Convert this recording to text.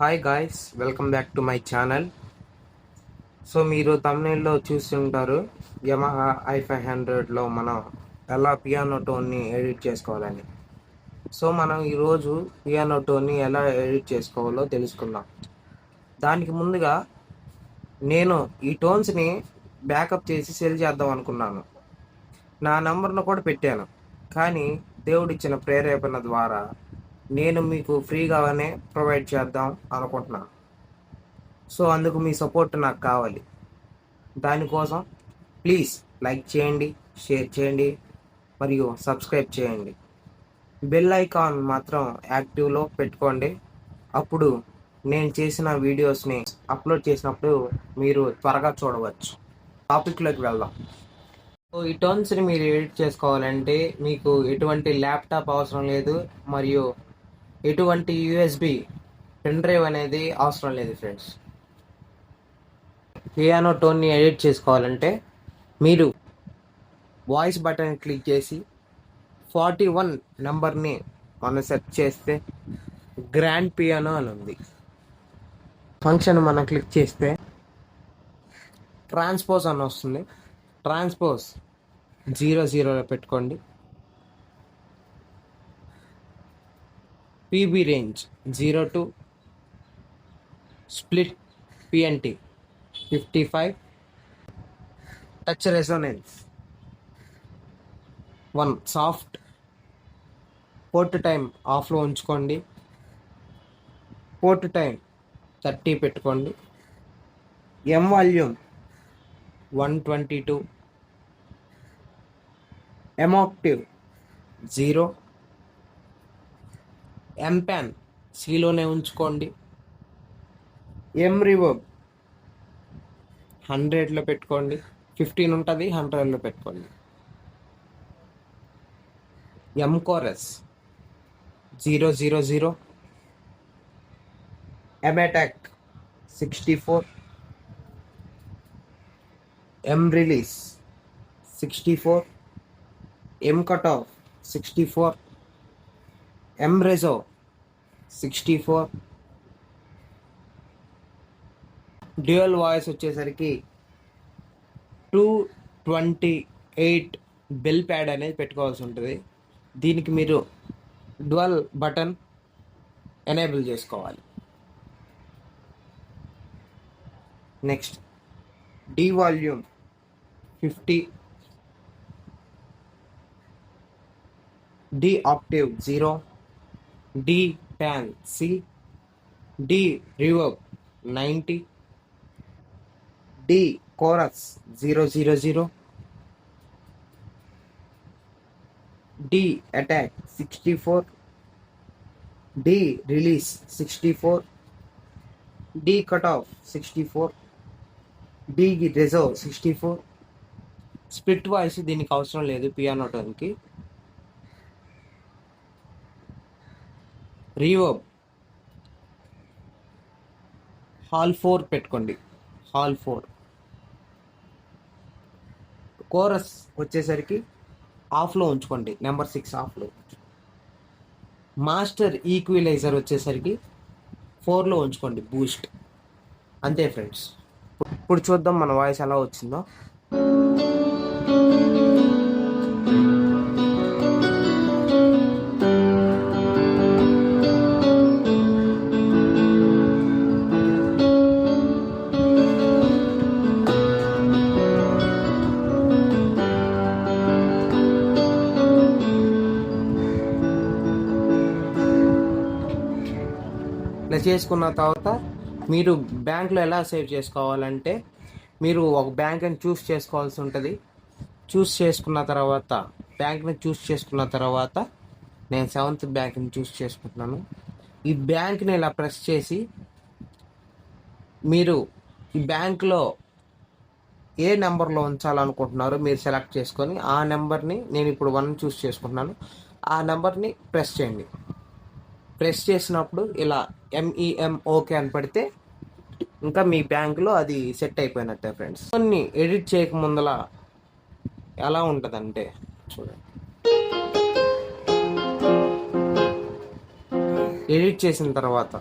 Hi guys welcome back to my channel so మీరు తమిళలో చూసి ఉంటారు యమహా ఐ ఫైవ్ హండ్రెడ్లో మనం ఎలా పియానో టోన్ని ఎడిట్ చేసుకోవాలని. సో మనం ఈరోజు పియానో టోన్ని ఎలా ఎడిట్ చేసుకోవాలో తెలుసుకుందాం. దానికి ముందుగా నేను ఈ టోన్స్ని బ్యాకప్ చేసి సెల్ చేద్దాం అనుకున్నాను. నా నంబర్ను కూడా పెట్టాను. కానీ దేవుడిచ్చిన ప్రేరేపణ ద్వారా నేను మీకు ఫ్రీగానే ప్రొవైడ్ చేద్దాం అనుకుంటున్నాను సో అందుకు మీ సపోర్ట్ నాకు కావాలి. దానికోసం ప్లీజ్ లైక్ చేయండి షేర్ చేయండి మరియు సబ్స్క్రైబ్ చేయండి. బెల్ ఐకాన్ మాత్రం యాక్టివ్లో పెట్టుకోండి. అప్పుడు నేను చేసిన వీడియోస్ని అప్లోడ్ చేసినప్పుడు మీరు త్వరగా చూడవచ్చు. టాపిక్లోకి వెళ్దాం. సో ఈ టర్మ్స్ని మీరు ఎడిట్ చేసుకోవాలంటే మీకు ఎటువంటి ల్యాప్టాప్ అవసరం లేదు మరియు ఎటువంటి యూఎస్బి పెన్ డ్రైవ్ అనేది అవసరం లేదు ఫ్రెండ్స్ పియానో టోన్ని ఎడిట్ చేసుకోవాలంటే మీరు వాయిస్ బటన్ క్లిక్ చేసి ఫార్టీ వన్ నెంబర్ని మనం సెర్చ్ చేస్తే గ్రాండ్ పియానో అని ఉంది. ఫంక్షన్ మనం క్లిక్ చేస్తే ట్రాన్స్పోజ్ అని వస్తుంది. ట్రాన్స్పోజ్ జీరో జీరోలో పెట్టుకోండి. PB range zero two split PNT fifty five. Touch resonance one soft port time ఆఫ్లో ఉంచుకోండి. పోర్ట్ టైం థర్టీ పెట్టుకోండి. M volume one twenty two. M active zero. M pan సీలోనే ఉంచుకోండి. M reverb హండ్రెడ్లో పెట్టుకోండి. Fifteen ఉంటుంది హండ్రెడ్లో పెట్టుకోండి. M chorus zero zero zero. M attack sixty four M release sixty four M cut off sixty four M reso sixty four dual voice వచ్చేసరికి two twenty eight bell pad అనేది పెట్టుకోవాల్సి ఉంటుంది. దీనికి మీరు డ్వల్ బటన్ ఎనేబుల్ చేసుకోవాలి. Next D volume fifty D active zero D pan C D reverb ninety D chorus zero zero zero D attack sixty four D release sixty four D cut off sixty four D reserve sixty four split voice దీనికి అవసరం లేదు piano టోన్కి reverb. Hall four పెట్టుకోండి. Hall four. Chorus వచ్చేసరికి ఆఫ్లో ఉంచుకోండి. Number six ఆఫ్లో. Master ఈక్విలైజర్ వచ్చేసరికి ఫోర్లో ఉంచుకోండి. బూస్ట్. అంతే ఫ్రెండ్స్. ఇప్పుడు చూద్దాం మన వాయిస్ ఎలా వచ్చిందో. ఇలా చేసుకున్న తర్వాత మీరు బ్యాంక్లో ఎలా సేవ్ చేసుకోవాలంటే మీరు ఒక బ్యాంక్ని చూస్ చేసుకోవాల్సి ఉంటుంది. చూస్ చేసుకున్న తర్వాత బ్యాంక్ని చూస్ చేసుకున్న తర్వాత నేను సెవెంత్ బ్యాంక్ని చూస్ చేసుకుంటున్నాను. ఈ బ్యాంక్ని ఇలా ప్రెస్ చేసి మీరు ఈ బ్యాంక్లో ఏ నెంబర్లో ఉంచాలనుకుంటున్నారో మీరు సెలెక్ట్ చేసుకొని ఆ నెంబర్ని నేను ఇప్పుడు వన్ చూస్ చేసుకుంటున్నాను. ఆ నెంబర్ని ప్రెస్ చేయండి. ప్రెస్ చేసినప్పుడు ఇలా ఎంఈఎం ఓకే అని పడితే ఇంకా మీ బ్యాంకులో అది సెట్ అయిపోయినట్టే ఫ్రెండ్స్. కొన్ని ఎడిట్ చేయక ముందల ఎలా ఉంటుందంటే చూడండి. ఎడిట్ చేసిన తర్వాత